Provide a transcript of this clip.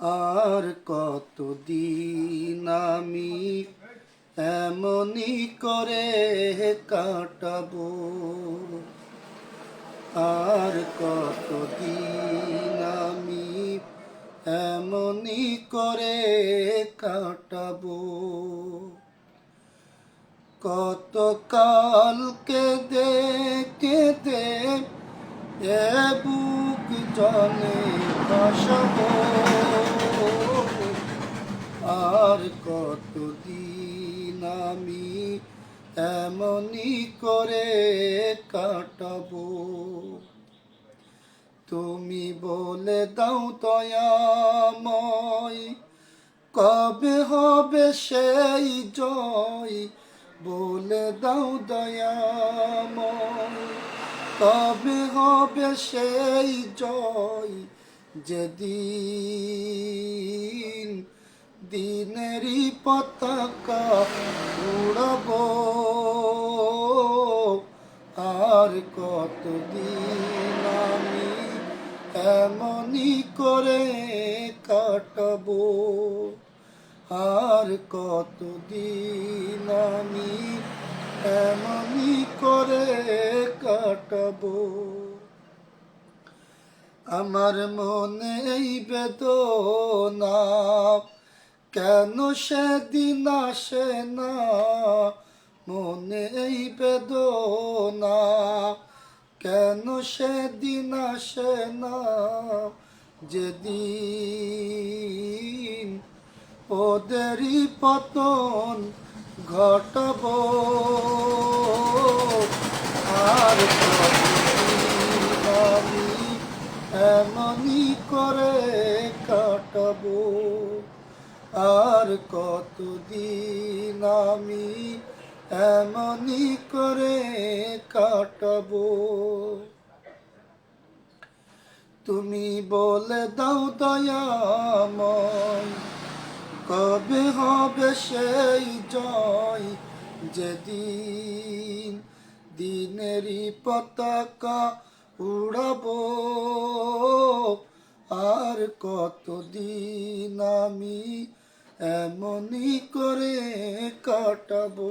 আর কতদিন আমি এমনই করে কাটাবো? আর কতদিন আমি এমনই করে কাটাবো? কত কালকে দেখে দে, এ বুক জলে বসব আর কতদিন আমি এমনই করে কাটাবো? তুমি বলে দাও দয়াময়, কবে হবে সেই জয়? বলে দাও দয়াময়, কবে হবে সেই জয়? যেদিন দিনেরই পতাকা উড়াবো। আর কতদিন আমি এমনই করে কাটাবো? আর কতদিন আমি এমনই করে কাটাবো? আমার মনে এই বেদনা কেন সেদিন আসে না? মনে এই বেদনা। কেন সেদিন আসে না? যেদিন ওদেরই পতন ঘটাব, আর এমনই করে কাটাবো? আর কতদিন আমি এমনই করে কাটাবো? তুমি বলে দাও দয়াময় কবে হবে সেই জয়? যেদিন দিনেরই পতাকা উড়াবো, আর কতদিন আমি এমনই করে কাটাবো।